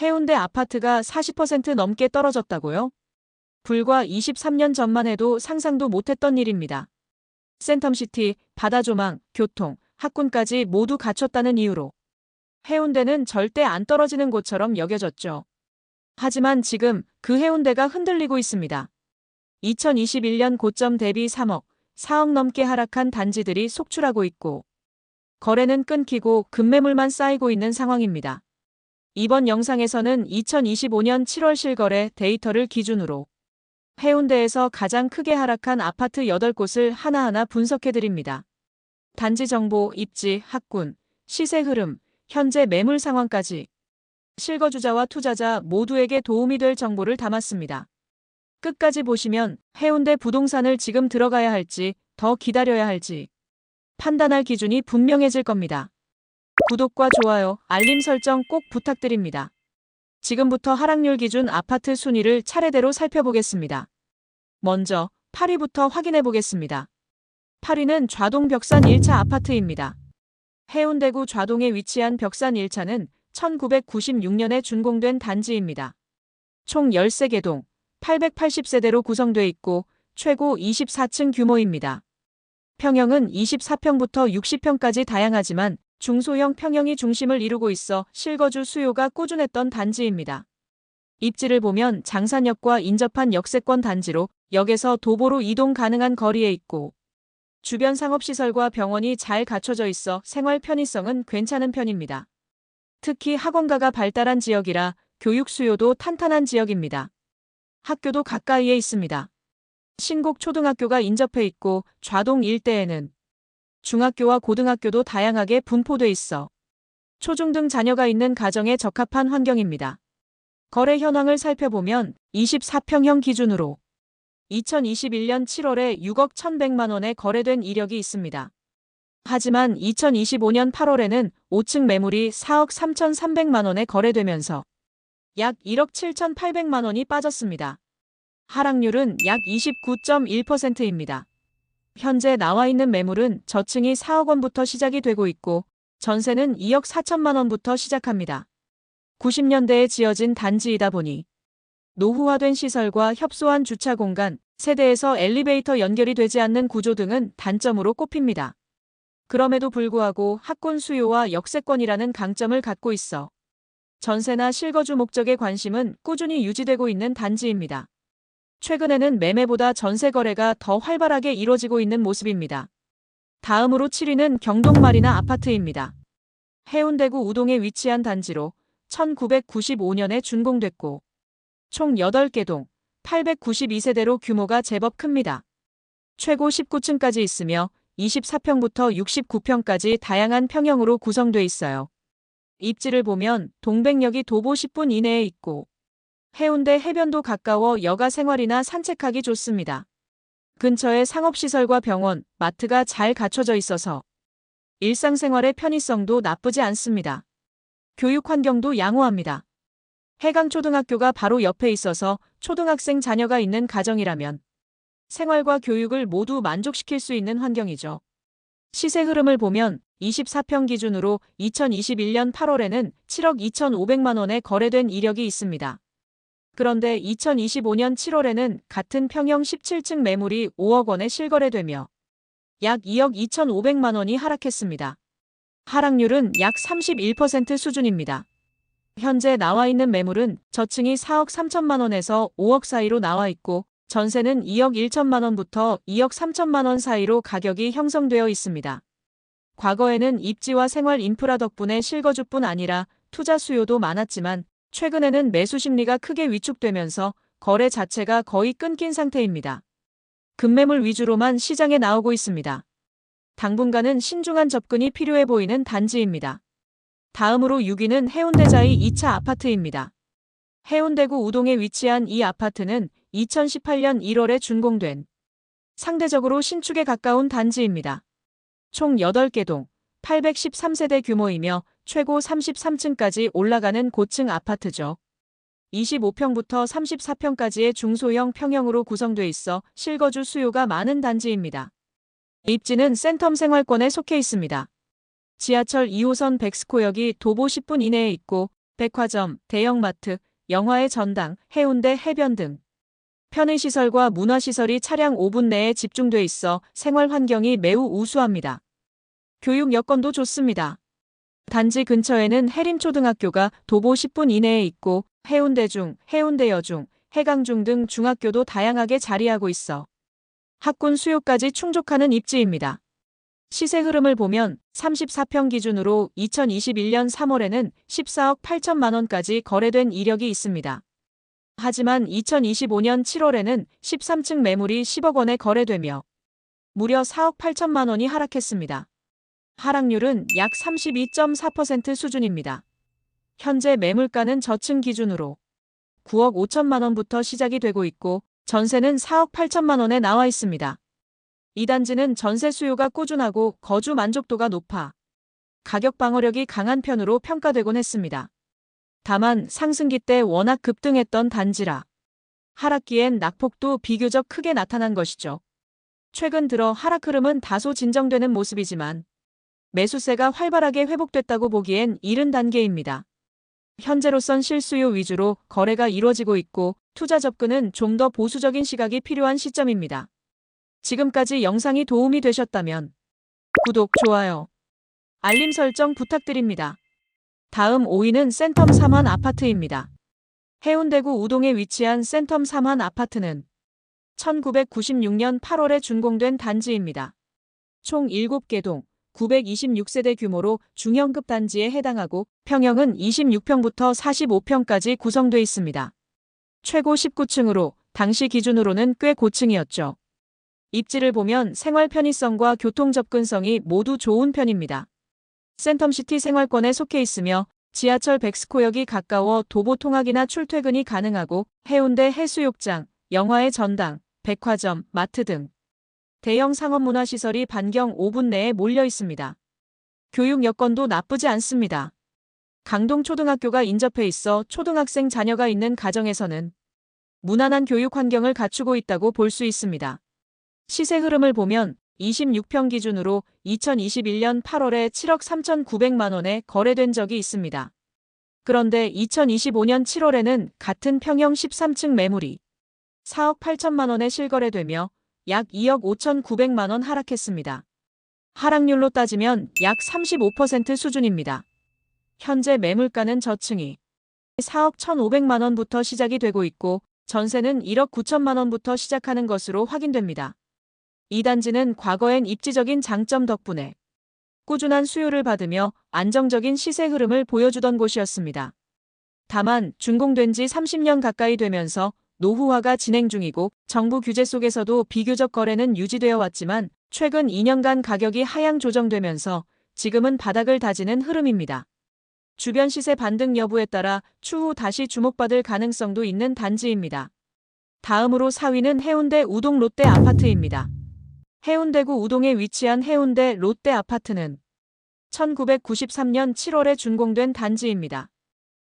해운대 아파트가 40% 넘게 떨어졌다고요? 불과 23년 전만 해도 상상도 못했던 일입니다. 센텀시티, 바다조망, 교통, 학군까지 모두 갖췄다는 이유로 해운대는 절대 안 떨어지는 곳처럼 여겨졌죠. 하지만 지금 그 해운대가 흔들리고 있습니다. 2021년 고점 대비 3억, 4억 넘게 하락한 단지들이 속출하고 있고 거래는 끊기고 급매물만 쌓이고 있는 상황입니다. 이번 영상에서는 2025년 7월 실거래 데이터를 기준으로 해운대에서 가장 크게 하락한 아파트 8곳을 하나하나 분석해드립니다. 단지 정보, 입지, 학군, 시세 흐름, 현재 매물 상황까지 실거주자와 투자자 모두에게 도움이 될 정보를 담았습니다. 끝까지 보시면 해운대 부동산을 지금 들어가야 할지 더 기다려야 할지 판단할 기준이 분명해질 겁니다. 구독과 좋아요, 알림 설정 꼭 부탁드립니다. 지금부터 하락률 기준 아파트 순위를 차례대로 살펴보겠습니다. 먼저 8위부터 확인해 보겠습니다. 8위는 좌동 벽산 1차 아파트입니다. 해운대구 좌동에 위치한 벽산 1차는 1996년에 준공된 단지입니다. 총 13개 동, 880세대로 구성돼 있고 최고 24층 규모입니다. 평형은 24평부터 60평까지 다양하지만 중소형 평형이 중심을 이루고 있어 실거주 수요가 꾸준했던 단지입니다. 입지를 보면 장산역과 인접한 역세권 단지로 역에서 도보로 이동 가능한 거리에 있고 주변 상업시설과 병원이 잘 갖춰져 있어 생활 편의성은 괜찮은 편입니다. 특히 학원가가 발달한 지역이라 교육 수요도 탄탄한 지역입니다. 학교도 가까이에 있습니다. 신곡 초등학교가 인접해 있고 좌동 일대에는 중학교와 고등학교도 다양하게 분포돼 있어 초중 등 자녀가 있는 가정에 적합한 환경입니다. 거래 현황을 살펴보면 24평형 기준으로 2021년 7월에 6억 1,100만 원에 거래된 이력이 있습니다. 하지만 2025년 8월에는 5층 매물이 4억 3,300만 원에 거래되면서 약 1억 7,800만 원이 빠졌습니다. 하락률은 약 29.1%입니다. 현재 나와 있는 매물은 저층이 4억 원부터 시작이 되고 있고 전세는 2억 4천만 원부터 시작합니다. 90년대에 지어진 단지이다 보니 노후화된 시설과 협소한 주차 공간, 세대에서 엘리베이터 연결이 되지 않는 구조 등은 단점으로 꼽힙니다. 그럼에도 불구하고 학군 수요와 역세권이라는 강점을 갖고 있어 전세나 실거주 목적의 관심은 꾸준히 유지되고 있는 단지입니다. 최근에는 매매보다 전세 거래가 더 활발하게 이뤄지고 있는 모습입니다. 다음으로 7위는 경동 마리나 아파트입니다. 해운대구 우동에 위치한 단지로 1995년에 준공됐고 총 8개 동 892세대로 규모가 제법 큽니다. 최고 19층까지 있으며 24평부터 69평까지 다양한 평형으로 구성돼 있어요. 입지를 보면 동백역이 도보 10분 이내에 있고 해운대 해변도 가까워 여가 생활이나 산책하기 좋습니다. 근처에 상업시설과 병원, 마트가 잘 갖춰져 있어서 일상생활의 편의성도 나쁘지 않습니다. 교육 환경도 양호합니다. 해강초등학교가 바로 옆에 있어서 초등학생 자녀가 있는 가정이라면 생활과 교육을 모두 만족시킬 수 있는 환경이죠. 시세 흐름을 보면 24평 기준으로 2021년 8월에는 7억 2,500만 원에 거래된 이력이 있습니다. 그런데 2025년 7월에는 같은 평형 17층 매물이 5억 원에 실거래되며 약 2억 2,500만 원이 하락했습니다. 하락률은 약 31% 수준입니다. 현재 나와 있는 매물은 저층이 4억 3천만 원에서 5억 사이로 나와 있고 전세는 2억 1천만 원부터 2억 3천만 원 사이로 가격이 형성되어 있습니다. 과거에는 입지와 생활 인프라 덕분에 실거주뿐 아니라 투자 수요도 많았지만 최근에는 매수 심리가 크게 위축되면서 거래 자체가 거의 끊긴 상태입니다. 급매물 위주로만 시장에 나오고 있습니다. 당분간은 신중한 접근이 필요해 보이는 단지입니다. 다음으로 6위는 해운대자이 2차 아파트입니다. 해운대구 우동에 위치한 이 아파트는 2018년 1월에 준공된 상대적으로 신축에 가까운 단지입니다. 총 8개 동, 813세대 규모이며 최고 33층까지 올라가는 고층 아파트죠. 25평부터 34평까지의 중소형 평형으로 구성돼 있어 실거주 수요가 많은 단지입니다. 입지는 센텀 생활권에 속해 있습니다. 지하철 2호선 백스코역이 도보 10분 이내에 있고 백화점, 대형마트, 영화의 전당, 해운대 해변 등 편의시설과 문화시설이 차량 5분 내에 집중돼 있어 생활 환경이 매우 우수합니다. 교육 여건도 좋습니다. 단지 근처에는 해림초등학교가 도보 10분 이내에 있고 해운대중, 해운대여중, 해강중 등 중학교도 다양하게 자리하고 있어 학군 수요까지 충족하는 입지입니다. 시세 흐름을 보면 34평 기준으로 2021년 3월에는 14억 8천만 원까지 거래된 이력이 있습니다. 하지만 2025년 7월에는 13층 매물이 10억 원에 거래되며 무려 4억 8천만 원이 하락했습니다. 하락률은 약 32.4% 수준입니다. 현재 매물가는 저층 기준으로 9억 5천만 원부터 시작이 되고 있고 전세는 4억 8천만 원에 나와 있습니다. 이 단지는 전세 수요가 꾸준하고 거주 만족도가 높아 가격 방어력이 강한 편으로 평가되곤 했습니다. 다만 상승기 때 워낙 급등했던 단지라 하락기엔 낙폭도 비교적 크게 나타난 것이죠. 최근 들어 하락 흐름은 다소 진정되는 모습이지만 매수세가 활발하게 회복됐다고 보기엔 이른 단계입니다. 현재로선 실수요 위주로 거래가 이루어지고 있고 투자 접근은 좀 더 보수적인 시각이 필요한 시점입니다. 지금까지 영상이 도움이 되셨다면 구독, 좋아요, 알림 설정 부탁드립니다. 다음 5위는 센텀 3환 아파트입니다. 해운대구 우동에 위치한 센텀 3환 아파트는 1996년 8월에 준공된 단지입니다. 총 7개 동, 926세대 규모로 중형급 단지에 해당하고 평형은 26평부터 45평까지 구성돼 있습니다. 최고 19층으로 당시 기준으로는 꽤 고층이었죠. 입지를 보면 생활 편의성과 교통 접근성이 모두 좋은 편입니다. 센텀시티 생활권에 속해 있으며 지하철 백스코역이 가까워 도보 통학이나 출퇴근이 가능하고 해운대 해수욕장, 영화의 전당, 백화점, 마트 등 대형 상업 문화시설이 반경 5분 내에 몰려 있습니다. 교육 여건도 나쁘지 않습니다. 강동 초등학교가 인접해 있어 초등학생 자녀가 있는 가정에서는 무난한 교육 환경을 갖추고 있다고 볼 수 있습니다. 시세 흐름을 보면 26평 기준으로 2021년 8월에 7억 3,900만 원에 거래된 적이 있습니다. 그런데 2025년 7월에는 같은 평형 13층 매물이 4억 8천만 원에 실거래되며 약 2억 5,900만 원 하락했습니다. 하락률로 따지면 약 35% 수준입니다. 현재 매물가는 저층이 4억 1,500만 원부터 시작이 되고 있고 전세는 1억 9천만 원부터 시작하는 것으로 확인됩니다. 이 단지는 과거엔 입지적인 장점 덕분에 꾸준한 수요를 받으며 안정적인 시세 흐름을 보여주던 곳이었습니다. 다만 준공된 지 30년 가까이 되면서 노후화가 진행 중이고 정부 규제 속에서도 비교적 거래는 유지되어 왔지만 최근 2년간 가격이 하향 조정되면서 지금은 바닥을 다지는 흐름입니다. 주변 시세 반등 여부에 따라 추후 다시 주목받을 가능성도 있는 단지입니다. 다음으로 4위는 해운대 우동 롯데 아파트입니다. 해운대구 우동에 위치한 해운대 롯데 아파트는 1993년 7월에 준공된 단지입니다.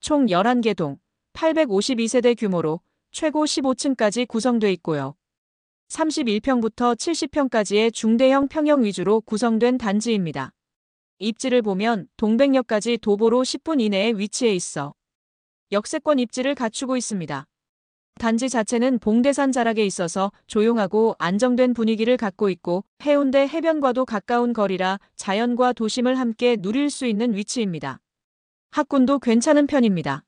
총 11개 동, 852세대 규모로 최고 15층까지 구성돼 있고요. 31평부터 70평까지의 중대형 평형 위주로 구성된 단지입니다. 입지를 보면 동백역까지 도보로 10분 이내에 위치해 있어 역세권 입지를 갖추고 있습니다. 단지 자체는 봉대산 자락에 있어서 조용하고 안정된 분위기를 갖고 있고 해운대 해변과도 가까운 거리라 자연과 도심을 함께 누릴 수 있는 위치입니다. 학군도 괜찮은 편입니다.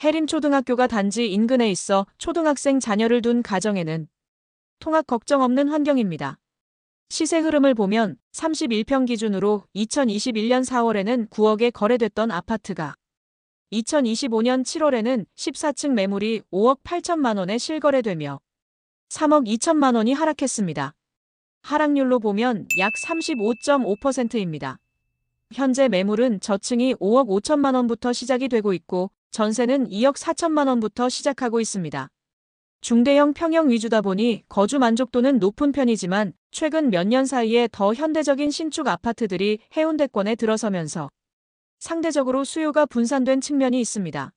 해림초등학교가 단지 인근에 있어 초등학생 자녀를 둔 가정에는 통학 걱정 없는 환경입니다. 시세 흐름을 보면 31평 기준으로 2021년 4월에는 9억에 거래됐던 아파트가 2025년 7월에는 14층 매물이 5억 8천만 원에 실거래되며 3억 2천만 원이 하락했습니다. 하락률로 보면 약 35.5%입니다. 현재 매물은 저층이 5억 5천만 원부터 시작이 되고 있고 전세는 2억 4천만 원부터 시작하고 있습니다. 중대형 평형 위주다 보니 거주 만족도는 높은 편이지만 최근 몇 년 사이에 더 현대적인 신축 아파트들이 해운대권에 들어서면서 상대적으로 수요가 분산된 측면이 있습니다.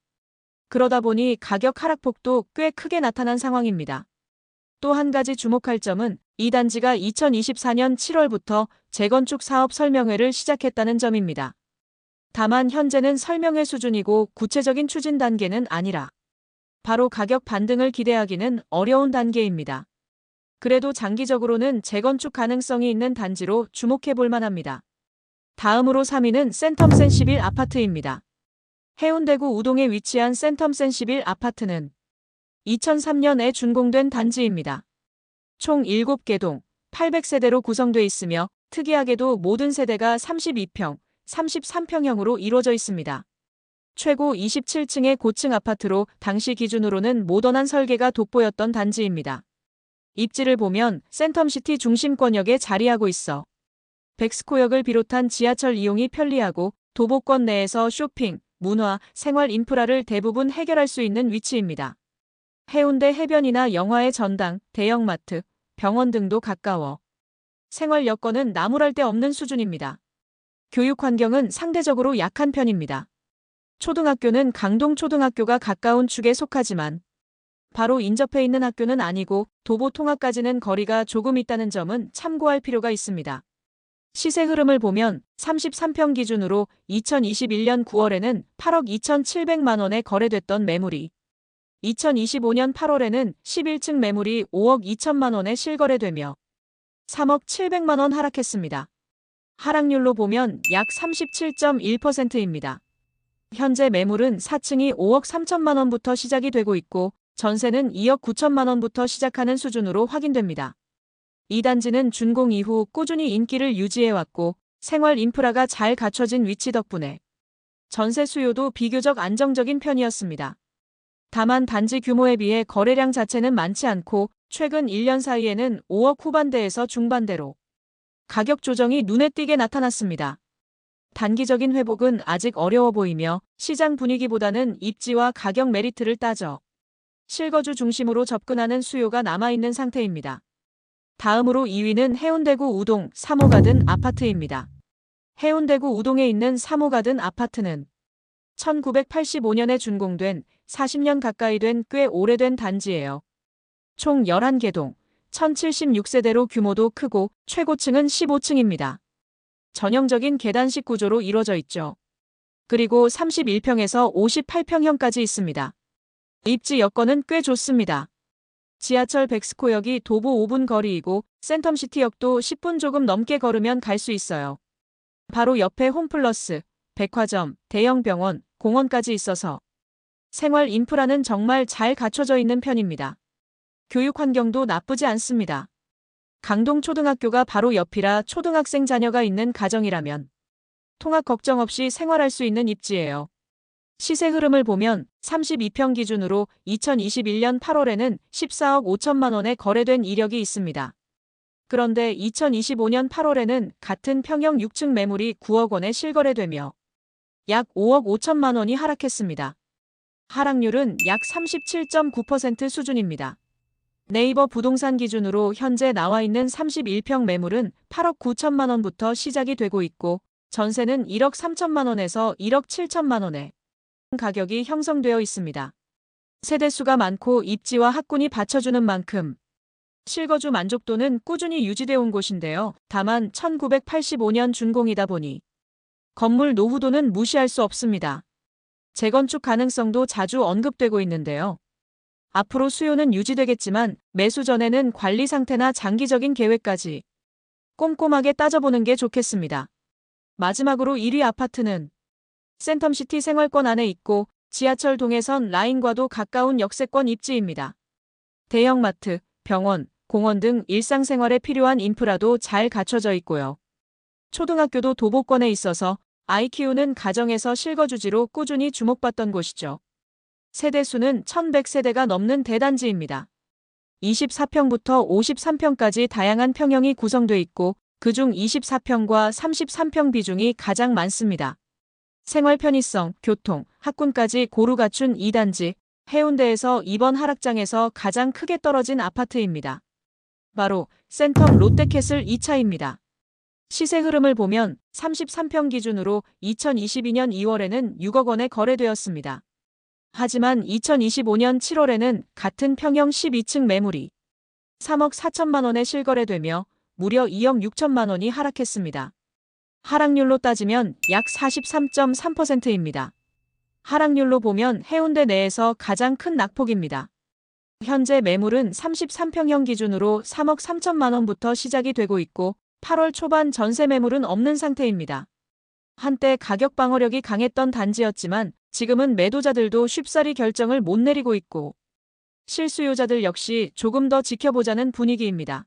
그러다 보니 가격 하락폭도 꽤 크게 나타난 상황입니다. 또 한 가지 주목할 점은 이 단지가 2024년 7월부터 재건축 사업 설명회를 시작했다는 점입니다. 다만 현재는 설명회 수준이고 구체적인 추진 단계는 아니라 바로 가격 반등을 기대하기는 어려운 단계입니다. 그래도 장기적으로는 재건축 가능성이 있는 단지로 주목해 볼 만합니다. 다음으로 3위는 센텀 센시빌 아파트입니다. 해운대구 우동에 위치한 센텀 센시빌 아파트는 2003년에 준공된 단지입니다. 총 7개 동, 800세대로 구성돼 있으며 특이하게도 모든 세대가 32평, 33평형으로 이루어져 있습니다. 최고 27층의 고층 아파트로 당시 기준으로는 모던한 설계가 돋보였던 단지입니다. 입지를 보면 센텀시티 중심권역에 자리하고 있어 백스코역을 비롯한 지하철 이용이 편리하고 도보권 내에서 쇼핑, 문화, 생활 인프라를 대부분 해결할 수 있는 위치입니다. 해운대 해변이나 영화의 전당, 대형마트, 병원 등도 가까워 생활 여건은 나무랄 데 없는 수준입니다. 교육 환경은 상대적으로 약한 편입니다. 초등학교는 강동초등학교가 가까운 축에 속하지만 바로 인접해 있는 학교는 아니고 도보 통학까지는 거리가 조금 있다는 점은 참고할 필요가 있습니다. 시세 흐름을 보면 33평 기준으로 2021년 9월에는 8억 2,700만 원에 거래됐던 매물이 2025년 8월에는 11층 매물이 5억 2천만 원에 실거래되며 3억 700만 원 하락했습니다. 하락률로 보면 약 37.1%입니다. 현재 매물은 4층이 5억 3천만 원부터 시작이 되고 있고 전세는 2억 9천만 원부터 시작하는 수준으로 확인됩니다. 이 단지는 준공 이후 꾸준히 인기를 유지해왔고 생활 인프라가 잘 갖춰진 위치 덕분에 전세 수요도 비교적 안정적인 편이었습니다. 다만 단지 규모에 비해 거래량 자체는 많지 않고 최근 1년 사이에는 5억 후반대에서 중반대로 가격 조정이 눈에 띄게 나타났습니다. 단기적인 회복은 아직 어려워 보이며 시장 분위기보다는 입지와 가격 메리트를 따져 실거주 중심으로 접근하는 수요가 남아있는 상태입니다. 다음으로 2위는 해운대구 우동 3호 가든 아파트입니다. 해운대구 우동에 있는 3호 가든 아파트는 1985년에 준공된 40년 가까이 된 꽤 오래된 단지예요. 총 11개 동, 1076세대로 규모도 크고 최고층은 15층입니다. 전형적인 계단식 구조로 이루어져 있죠. 그리고 31평에서 58평형까지 있습니다. 입지 여건은 꽤 좋습니다. 지하철 백스코역이 도보 5분 거리이고 센텀시티역도 10분 조금 넘게 걸으면 갈 수 있어요. 바로 옆에 홈플러스, 백화점, 대형 병원, 공원까지 있어서 생활 인프라는 정말 잘 갖춰져 있는 편입니다. 교육 환경도 나쁘지 않습니다. 강동초등학교가 바로 옆이라 초등학생 자녀가 있는 가정이라면 통학 걱정 없이 생활할 수 있는 입지예요. 시세 흐름을 보면 32평 기준으로 2021년 8월에는 14억 5천만 원에 거래된 이력이 있습니다. 그런데 2025년 8월에는 같은 평형 6층 매물이 9억 원에 실거래되며 약 5억 5천만 원이 하락했습니다. 하락률은 약 37.9% 수준입니다. 네이버 부동산 기준으로 현재 나와 있는 31평 매물은 8억 9천만 원부터 시작이 되고 있고 전세는 1억 3천만 원에서 1억 7천만 원에 가격이 형성되어 있습니다. 세대수가 많고 입지와 학군이 받쳐주는 만큼 실거주 만족도는 꾸준히 유지되어 온 곳인데요. 다만 1985년 준공이다 보니 건물 노후도는 무시할 수 없습니다. 재건축 가능성도 자주 언급되고 있는데요. 앞으로 수요는 유지되겠지만 매수 전에는 관리 상태나 장기적인 계획까지 꼼꼼하게 따져보는 게 좋겠습니다. 마지막으로 1위 아파트는 센텀시티 생활권 안에 있고 지하철 동해선 라인과도 가까운 역세권 입지입니다. 대형마트, 병원, 공원 등 일상생활에 필요한 인프라도 잘 갖춰져 있고요. 초등학교도 도보권에 있어서 아이 키우는 가정에서 실거주지로 꾸준히 주목받던 곳이죠. 세대수는 1100세대가 넘는 대단지입니다. 24평부터 53평까지 다양한 평형이 구성돼 있고 그중 24평과 33평 비중이 가장 많습니다. 생활 편의성, 교통, 학군까지 고루 갖춘 2단지, 해운대에서 이번 하락장에서 가장 크게 떨어진 아파트입니다. 바로 센텀 롯데캐슬 2차입니다. 시세 흐름을 보면 33평 기준으로 2022년 2월에는 6억 원에 거래되었습니다. 하지만 2025년 7월에는 같은 평형 12층 매물이 3억 4천만 원에 실거래되며 무려 2억 6천만 원이 하락했습니다. 하락률로 따지면 약 43.3%입니다. 하락률로 보면 해운대 내에서 가장 큰 낙폭입니다. 현재 매물은 33평형 기준으로 3억 3천만 원부터 시작이 되고 있고 8월 초반 전세 매물은 없는 상태입니다. 한때 가격 방어력이 강했던 단지였지만 지금은 매도자들도 쉽사리 결정을 못 내리고 있고 실수요자들 역시 조금 더 지켜보자는 분위기입니다.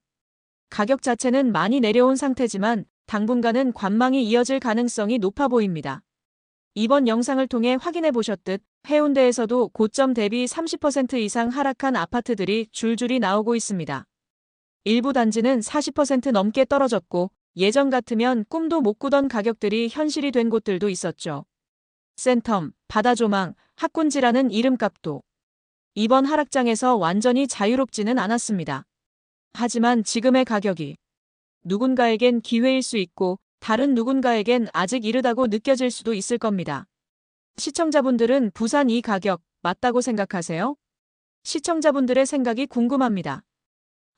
가격 자체는 많이 내려온 상태지만 당분간은 관망이 이어질 가능성이 높아 보입니다. 이번 영상을 통해 확인해 보셨듯 해운대에서도 고점 대비 30% 이상 하락한 아파트들이 줄줄이 나오고 있습니다. 일부 단지는 40% 넘게 떨어졌고 예전 같으면 꿈도 못 꾸던 가격들이 현실이 된 곳들도 있었죠. 센텀, 바다조망, 학군지라는 이름값도 이번 하락장에서 완전히 자유롭지는 않았습니다. 하지만 지금의 가격이 누군가에겐 기회일 수 있고 다른 누군가에겐 아직 이르다고 느껴질 수도 있을 겁니다. 시청자분들은 부산 이 가격 맞다고 생각하세요? 시청자분들의 생각이 궁금합니다.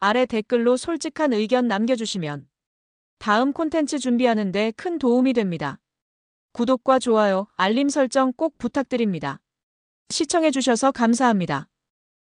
아래 댓글로 솔직한 의견 남겨주시면 다음 콘텐츠 준비하는데 큰 도움이 됩니다. 구독과 좋아요, 알림 설정 꼭 부탁드립니다. 시청해주셔서 감사합니다.